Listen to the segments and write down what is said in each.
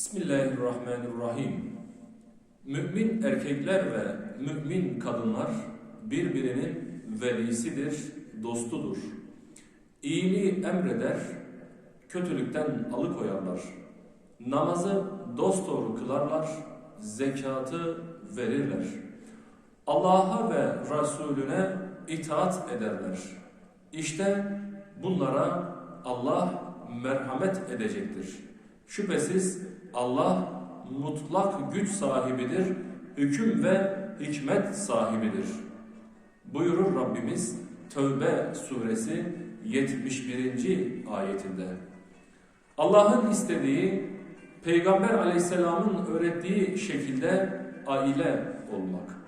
Bismillahirrahmanirrahim. Mümin erkekler ve mümin kadınlar birbirinin velisidir, dostudur. İyiliği emreder, kötülükten alıkoyarlar. Namazı dosdoğru kılarlar, zekatı verirler. Allah'a ve Resulüne itaat ederler. İşte bunlara Allah merhamet edecektir. Şüphesiz Allah mutlak güç sahibidir, hüküm ve hikmet sahibidir. Buyurur Rabbimiz Tövbe suresi 71. ayetinde. Allah'ın istediği, Peygamber aleyhisselamın öğrettiği şekilde aile olmak.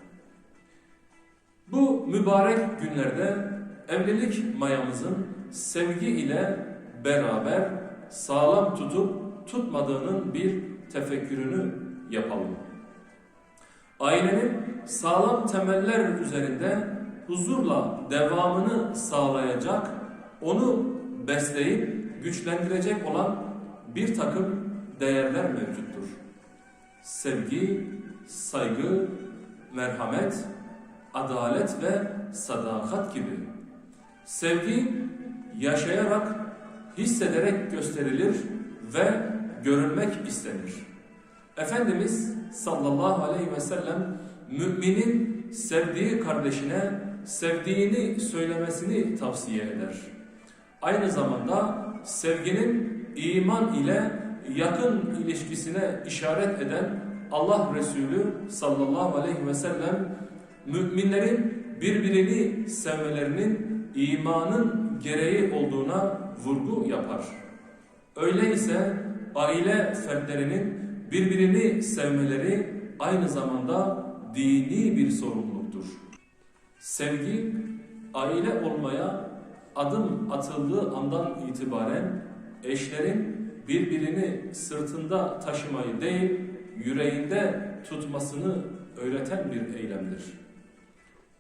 Bu mübarek günlerde evlilik mayamızın sevgi ile beraber sağlam tutup tutmadığının bir tefekkürünü yapalım. Ailenin sağlam temeller üzerinde huzurla devamını sağlayacak, onu besleyip güçlendirecek olan bir takım değerler mevcuttur. Sevgi, saygı, merhamet, adalet ve sadakat gibi. Sevgi yaşayarak, hissederek gösterilir ve görülmek istenir. Efendimiz sallallahu aleyhi ve sellem müminin sevdiği kardeşine sevdiğini söylemesini tavsiye eder. Aynı zamanda sevginin iman ile yakın ilişkisine işaret eden Allah Resulü sallallahu aleyhi ve sellem müminlerin birbirini sevmelerinin imanın gereği olduğuna vurgu yapar. Öyleyse aile fertlerinin birbirini sevmeleri aynı zamanda dini bir sorumluluktur. Sevgi, aile olmaya adım atıldığı andan itibaren eşlerin birbirini sırtında taşımayı değil, yüreğinde tutmasını öğreten bir eylemdir.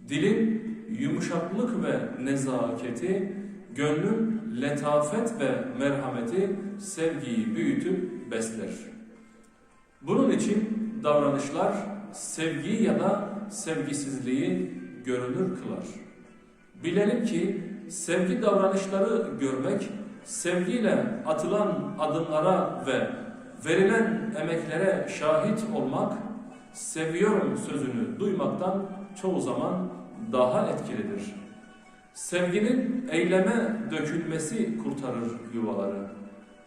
Dilin yumuşaklık ve nezaketi, gönlün letafet ve merhameti sevgiyi büyütüp besler. Bunun için davranışlar sevgi ya da sevgisizliği görünür kılar. Bilelim ki sevgi davranışları görmek, sevgiyle atılan adımlara ve verilen emeklere şahit olmak, seviyorum sözünü duymaktan çoğu zaman daha etkilidir. Sevginin eyleme dökülmesi kurtarır yuvaları.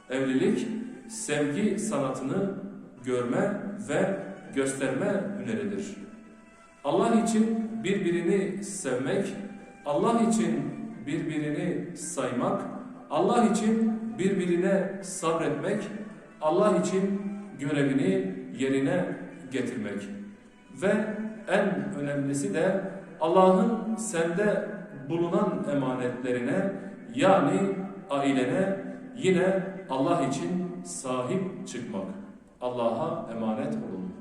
Evlilik, sevgi sanatını görme ve gösterme hüneridir. Allah için birbirini sevmek, Allah için birbirini saymak, Allah için birbirine sabretmek, Allah için görevini yerine getirmek. Ve en önemlisi de Allah'ın sende bulunan emanetlerine yani ailene yine Allah için sahip çıkmak. Allah'a emanet olun.